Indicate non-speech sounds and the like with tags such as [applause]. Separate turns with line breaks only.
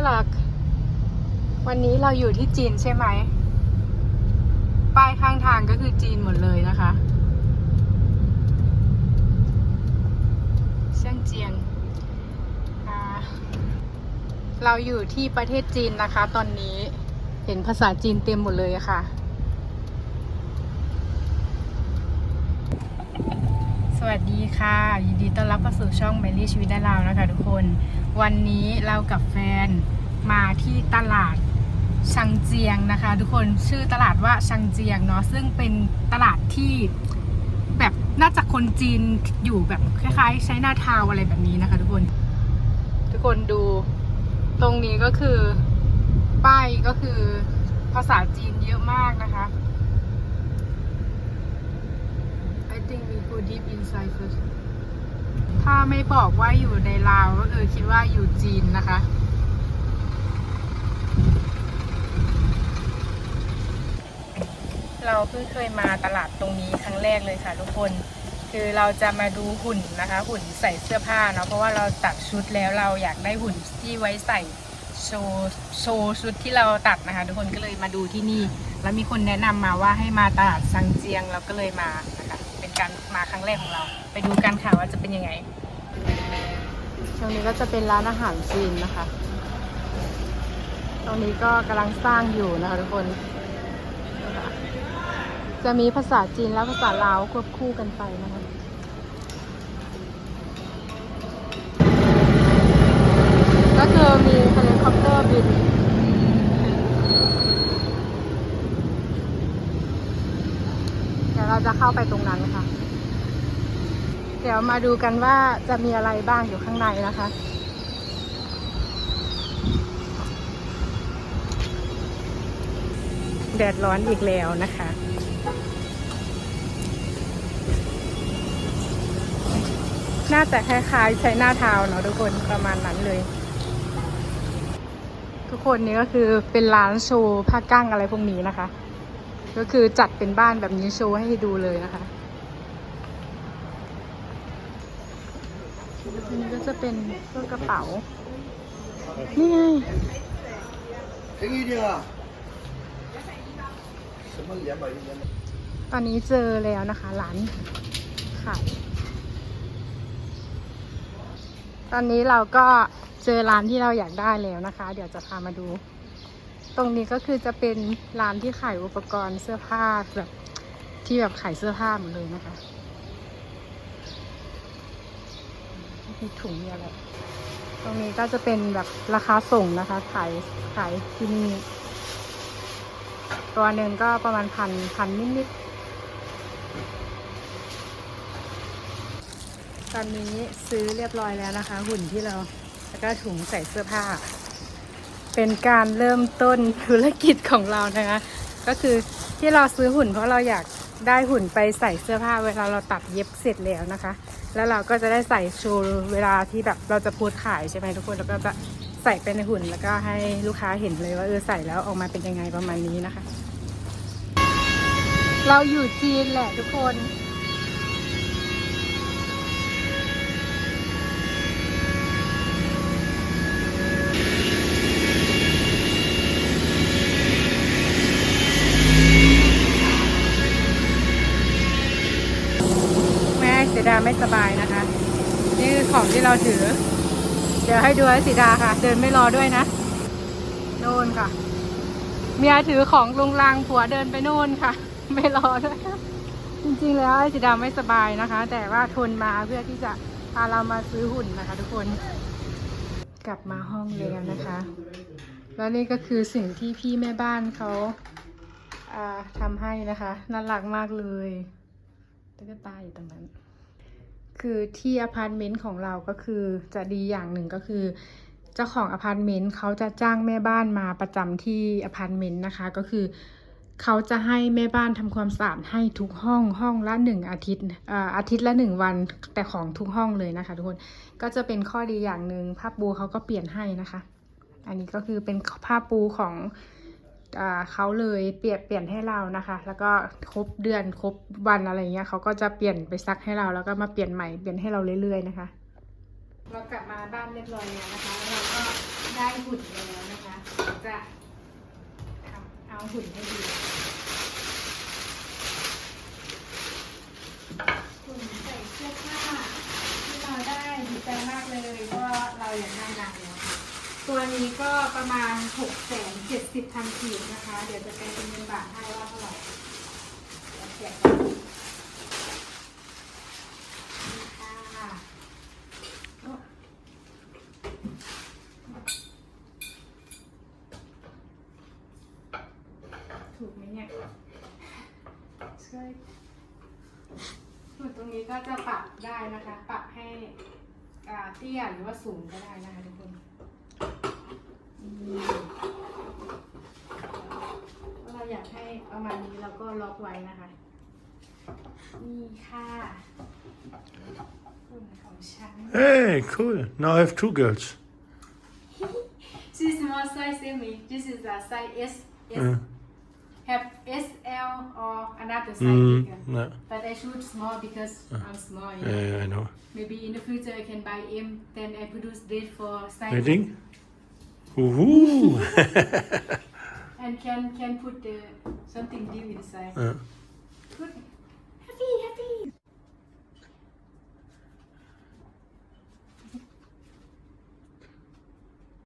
ที่รัก วันนี้เราอยู่ที่จีนใช่ไหม ป้ายข้างทางก็คือจีนหมดเลยนะคะเซี่ยงเจียง เราอยู่ที่ประเทศจีนนะคะ ตอนนี้เห็นภาษาจีนเต็มหมดเลยะค่ะ สวัสดีค่ะ ยินดีต้อนรับเข้าสู่ช่องเมลี่ชีวิตได้ลาวนะคะทุกคน วันนี้เรากับแฟนมาที่ตลาดชังเจียงนะคะ ทุกคนชื่อตลาดว่าชังเจียงเนาะซึ่งเป็นตลาดที่แบบน่าจะคนจีนอยู่แบบคล้ายๆใช้หน้าทาวอะไรแบบนี้นะคะ ทุกคน ทุกคนดูตรงนี้ก็คือป้ายก็คือภาษาจีนเยอะมากนะคะ think we go deep inside first ถ้าไม่บอกว่าอยู่ในลาวก็คือคิดว่าอยู่จีนนะคะ เราเพิ่งเคยมาตลาดตรงนี้ครั้งแรกเลยค่ะทุกคน คือเราจะมาดูหุ่นนะคะ หุ่นใส่เสื้อผ้าเนาะเพราะว่าเราตัดชุดแล้วเราอยากได้หุ่นที่ไว้ใส่โชว์โชว์ชุดที่เราตัดนะคะ ทุกคนก็เลยมาดูที่นี่ แล้วมีคนแนะนำมาว่าให้มาตลาดซังเจียงเราก็เลยมานะคะ การมาครั้งแรกของเรา ไปดูกันค่ะว่าจะเป็นยังไงตรงนี้ก็จะเป็นร้านอาหารจีนนะคะ ตรงนี้ก็กำลังสร้างอยู่นะคะทุกคน จะมีภาษาจีนและภาษาลาวควบคู่กันไปนะคะก็คือมีเฮลิคอปเตอร์บิน เราจะเข้าไปตรงนั้นค่ะ เดี๋ยวมาดูกันว่าจะมีอะไรบ้างอยู่ข้างในนะคะแดดร้อนอีกแล้วนะคะ น่าจะคล้ายๆใช้หน้าเทาเนาะทุกคนประมาณนั้นเลย ทุกคนนี่ก็คือเป็นร้านโชว์ผ้ากั้งอะไรพวกนี้นะคะ ก็คือจัดเป็นบ้านแบบนี้โชว์ให้ดูเลยนะคะอันนี้ก็จะเป็นพวกกระเป๋า นี่ไง
อย่างนี้ดีกว่ะ
ตอนนี้เจอแล้วนะคะร้านขายตอนนี้เราก็เจอร้านที่เราอยากได้แล้วนะคะ เดี๋ยวจะพามาดู ตรงนี้ก็คือจะเป็นร้านที่ขายอุปกรณ์เสื้อผ้าแบบที่แบบขายเสื้อผ้าหมดเลยนะคะมีถุงมีอะไรตรงนี้ก็จะเป็นแบบราคาส่งนะคะ ขายขายที่นี่ตัวหนึ่งก็ประมาณพันพันนิดๆตอนนี้ซื้อเรียบร้อยแล้วนะคะ หุ่นที่เรา แล้วก็ถุงใส่เสื้อผ้า เป็นการเริ่มต้นธุรกิจของเรานะคะ ก็คือที่เราซื้อหุ่นเพราะเราอยากได้หุ่นไปใส่เสื้อผ้าเวลาเราตัดเย็บเสร็จแล้วนะคะ แล้วเราก็จะได้ใส่โชว์เวลาที่แบบเราจะพูดขายใช่ไหมทุกคนแล้วก็จะใส่ไปในหุ่นแล้วก็ให้ลูกค้าเห็นเลยว่าเออใส่แล้วออกมาเป็นยังไงประมาณนี้นะคะ เราอยู่จีนแหละทุกคน สีดาไม่สบายนะคะ นี่คือของที่เราถือ เดี๋ยวให้ดูให้สีดาค่ะ เดินไม่รอด้วยนะโน่นค่ะ เมียถือของลุงลังผัวเดินไปโน่นค่ะ ไม่รอด้วยจริงๆแล้วไอ้สีดาไม่สบายนะคะ แต่ว่าทนมาเพื่อที่จะพาเรามาซื้อหุ่นนะคะ ทุกคน กลับมาห้องแล้วนะคะ แล้วนี่ก็คือสิ่งที่พี่แม่บ้านเขาอ่าทำให้นะคะ น่ารักมากเลยตุ๊กตาอยู่ตรงนั้น คือที่อพาร์ตเมนต์ของเราก็คือจะดีอย่างหนึ่งก็คือ เจ้าของอพาร์ตเมนต์เขาจะจ้างแม่บ้านมาประจำที่อพาร์ตเมนต์นะคะ ก็คือเขาจะให้แม่บ้านทำความสะอาดให้ทุกห้องห้องละหนึ่งอาทิตย์อาทิตย์ละหนึ่งวันแต่ของทุกห้องเลยนะคะทุกคนก็จะเป็นข้อดีอย่างหนึ่งผ้าปูเขาก็เปลี่ยนให้นะคะ อันนี้ก็คือเป็นผ้าปูของ เขาเลยเปลี่ยนเปลี่ยนให้เรานะคะ แล้วก็ครบเดือนครบวันอะไรเงี้ยเขาก็จะเปลี่ยนไปซักให้เราแล้วก็มาเปลี่ยนใหม่เปลี่ยนให้เราเรื่อยๆนะคะ เรากลับมาบ้านเรียบร้อยแล้วนะคะเราก็ได้หุ่นแล้วนะคะ จะเอาหุ่นให้ดูหุ่นใส่เสื้อผ้าที่เราได้ดีใจมากเลยเพราะว่าเราอยากได้นานแล้ว ตัวนี้ก็ประมาณ6กแสนเจ็ดสิบพันกีบนะคะ เดี๋ยวจะเป็นเงินบาทให้ว่าเท่าไหร่เดี๋ยวแกะกันนี่ค่ะถูกไหมเนี่ยช่วยส่วนตรงนี้ก็จะปรับได้นะคะ ปรับให้อ่าเตี้ยหรือว่าสูงก็ได้นะคะทุกคน เราอยากให้ประมาณนี้เราก็ล็อกไว้นะคะ นี่ค่ะหุ่นของฉัน
Hey, cool. Now I have two girls. [laughs]
This small size same me. This is a size S. S.
Uh,
Have S, L or another size
mm,
bigger.
no.
But I shoot small because I'm small.
Yeah,
Yeah.
yeah, I know.
Maybe in the future I can buy M. Then I produce this for size.
Wedding? Woohoo! [laughs]
And can can put the something deep inside.
uh.